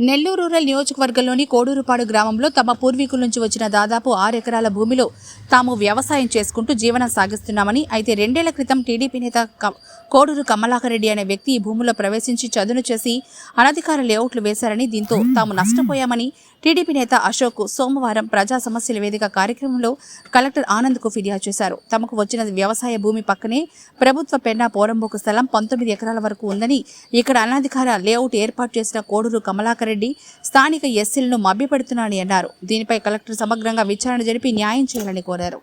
Nellore rural నియోజకవర్గంలోని కోడూరుపాడు గ్రామంలో తమ పూర్వీకుల నుంచి వచ్చిన దాదాపు ఆరు ఎకరాల భూమిలో తాము వ్యవసాయం చేసుకుంటూ జీవనం సాగిస్తున్నామని అయితే రెండేళ్ళ క్రితం టీడీపీ నేత కోడూరు కమలాకరెడ్డి అనే వ్యక్తి ఈ భూమిలో ప్రవేశించి చదును చేసి అనధికార లేఅవుట్లు వేశారని దీంతో తాము నష్టపోయామని టీడీపీ నేత అశోక్ సోమవారం ప్రజా సమస్యల వేదిక కార్యక్రమంలో కలెక్టర్ ఆనంద్కు ఫిర్యాదు చేశారు. తమకు వచ్చిన వ్యవసాయ భూమి పక్కనే ప్రభుత్వ పెన్నా పోరంబోకు స్థలం పంతొమ్మిది ఎకరాల వరకు ఉందని ఇక్కడ అనధికార లేఅవుట్ ఏర్పాటు చేసిన కోడూరు కమలాకరెడ్డి రెడ్డి స్థానిక ఎస్సీలను మభ్యపెడుతున్నాడని అన్నారు. దీనిపై కలెక్టర్ సమగ్రంగా విచారణ జరిపి న్యాయం చేయాలని కోరారు.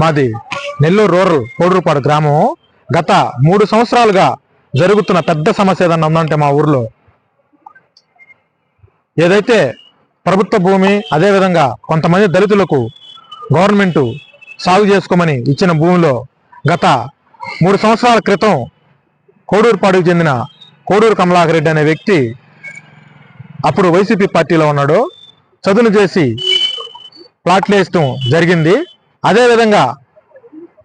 మాది నెల్లూరు రూరల్ కోడూరుపాడు గ్రామం. గత మూడు సంవత్సరాలుగా జరుగుతున్న పెద్ద సమస్య ఏదన్నా ఉందంటే మా ఊర్లో ఏదైతే ప్రభుత్వ భూమి అదేవిధంగా కొంతమంది దళితులకు గవర్నమెంట్ సాగు చేసుకోమని ఇచ్చిన భూమిలో గత మూడు సంవత్సరాల క్రితం కోడూరుపాడుకు చెందిన కోడూరు కమలాకరెడ్డి అనే వ్యక్తి అప్పుడు వైసీపీ పార్టీలో ఉన్నాడు. చదును చేసి ప్లాట్లు వేయటం జరిగింది. అదేవిధంగా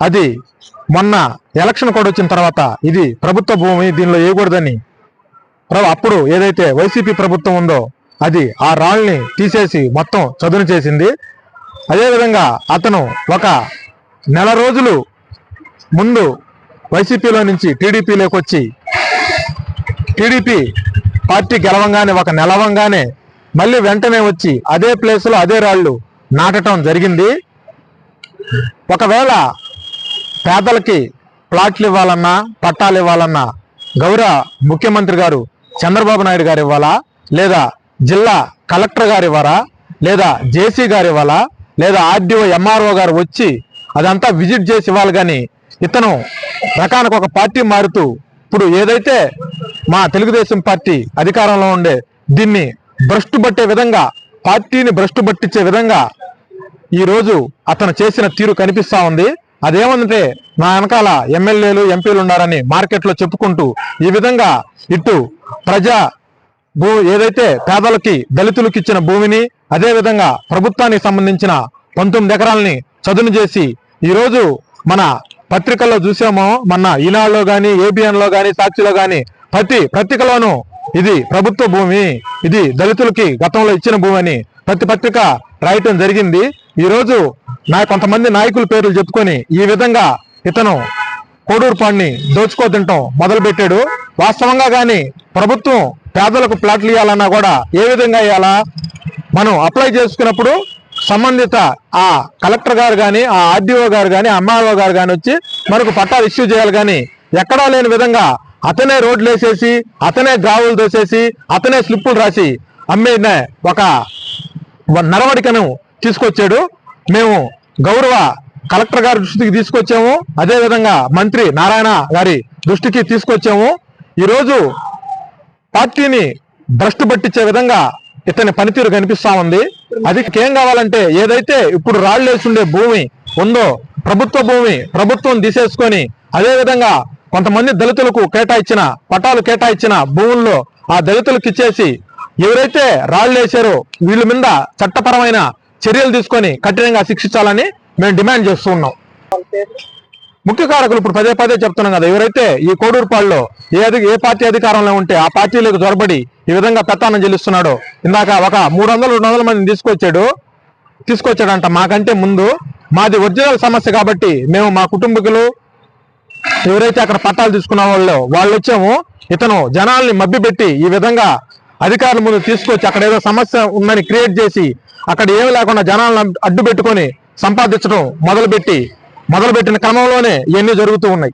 అది మొన్న ఎలక్షన్ కూడా వచ్చిన తర్వాత ఇది ప్రభుత్వ భూమి దీనిలో వేయకూడదని అప్పుడు ఏదైతే వైసీపీ ప్రభుత్వం ఉందో అది ఆ రాళ్ళని తీసేసి మొత్తం చదును చేసింది. అదేవిధంగా అతను ఒక నెల రోజులు ముందు వైసీపీలో నుంచి టీడీపీలోకి వచ్చి టీడీపీ పార్టీ గెలవంగానే ఒక నెలవంగానే మళ్ళీ వెంటనే వచ్చి అదే ప్లేస్లో అదే రాళ్ళు నాటటం జరిగింది. ఒకవేళ పేదలకి ప్లాట్లు ఇవ్వాలన్నా పట్టాలు ఇవ్వాలన్నా గౌరవ ముఖ్యమంత్రి గారు చంద్రబాబు నాయుడు గారు ఇవ్వాలా? లేదా జిల్లా కలెక్టర్ గారు ఇవ్వరా లేదా జేసీ గారు ఇవ్వాలా? లేదా ఆర్డీఓ ఎంఆర్ఓ గారు వచ్చి అదంతా విజిట్ చేసి ఇవ్వాలి కానీ ఇతను రకానికి ఒక పార్టీ మారుతూ ఇప్పుడు ఏదైతే మా తెలుగుదేశం పార్టీ అధికారంలో ఉండే దీన్ని భ్రష్టు పట్టే విధంగా పార్టీని భ్రష్టు పట్టించే విధంగా ఈ రోజు అతను చేసిన తీరు కనిపిస్తా ఉంది. అదేమంటే నా వెనకాల ఎమ్మెల్యేలు ఎంపీలు ఉన్నారని మార్కెట్లో చెప్పుకుంటూ ఈ విధంగా ఇటు ప్రజా భూ ఏదైతే పేదలకి దళితులకు ఇచ్చిన భూమిని అదే విధంగా ప్రభుత్వానికి సంబంధించిన పంతొమ్మిది ఎకరాలని చదును చేసి ఈరోజు మన పత్రికల్లో చూసామో మన ఈనాడులో కానీ ఏబిఎన్లో కానీ సాక్షిలో కానీ ప్రతి పత్రికలోనూ ఇది ప్రభుత్వ భూమి ఇది దళితులకి గతంలో ఇచ్చిన భూమి అని ప్రతి పత్రిక రాయటం జరిగింది. ఈరోజు నా కొంతమంది నాయకుల పేర్లు చెప్పుకొని ఈ విధంగా ఇతను కోడూరు పాడిని దోచుకోతింటాం మొదలుపెట్టాడు. వాస్తవంగా కానీ ప్రభుత్వం పేదలకు ప్లాట్లు ఇవ్వాలన్నా కూడా ఏ విధంగా ఇవ్వాలా మనం అప్లై చేసుకున్నప్పుడు సంబంధిత ఆ కలెక్టర్ గారు కానీ ఆ ఆర్డీఓ గారు కానీ ఎంఆర్ఓ గారు కానీ వచ్చి మనకు పట్టాలు ఇష్యూ చేయాలి కానీ ఎక్కడా లేని విధంగా అతనే రోడ్లు వేసేసి అతనే గ్రావులు దోసేసి అతనే స్లిప్పులు రాసి అమ్మిన ఒక నడవడికను తీసుకొచ్చాడు. మేము గౌరవ కలెక్టర్ గారి దృష్టికి తీసుకొచ్చాము. అదేవిధంగా మంత్రి నారాయణ గారి దృష్టికి తీసుకొచ్చాము. ఈరోజు పార్టీని భ్రష్టు పట్టించే విధంగా ఇతని పనితీరు కనిపిస్తా ఉంది. అది ఏం కావాలంటే ఏదైతే ఇప్పుడు రాళ్ళు వేసుండే భూమి ఉందో ప్రభుత్వ భూమి ప్రభుత్వం తీసేసుకొని అదే విధంగా కొంతమంది దళితులకు కేటాయించిన పటాలు కేటాయించిన భూముల్లో ఆ దళితులకు ఇచ్చేసి ఎవరైతే రాళ్ళు వేసారో వీళ్ళ మీద చట్టపరమైన చర్యలు తీసుకొని కఠినంగా శిక్షించాలని మేము డిమాండ్ చేస్తూ ఉన్నాం. ముఖ్య కారకులు ఇప్పుడు పదే పదే చెప్తున్నాం కదా ఎవరైతే ఈ కోడూరుపాడులో ఏ ఏ పార్టీ అధికారంలో ఉంటే ఆ పార్టీలకు జొరబడి ఈ విధంగా పెత్తానం చెల్లిస్తున్నాడో ఇందాక ఒక మూడు వందలు రెండు వందల మందిని తీసుకొచ్చాడు తీసుకొచ్చాడంట మాకంటే ముందు. మాది ఒరిజినల్ సమస్య కాబట్టి మేము మా కుటుంబీకులు ఎవరైతే అక్కడ పట్టాలు తీసుకున్న వాళ్ళు వాళ్ళు వచ్చాము. ఇతను జనాల్ని మబ్బిపెట్టి ఈ విధంగా అధికారుల ముందు తీసుకొచ్చి అక్కడ ఏదో సమస్య ఉందని క్రియేట్ చేసి అక్కడ ఏమి లేకుండా జనాలను అడ్డు పెట్టుకొని సంపాదించడం మొదలుపెట్టి మొదలుపెట్టిన క్రమంలోనే ఇవన్నీ జరుగుతూ ఉన్నాయి.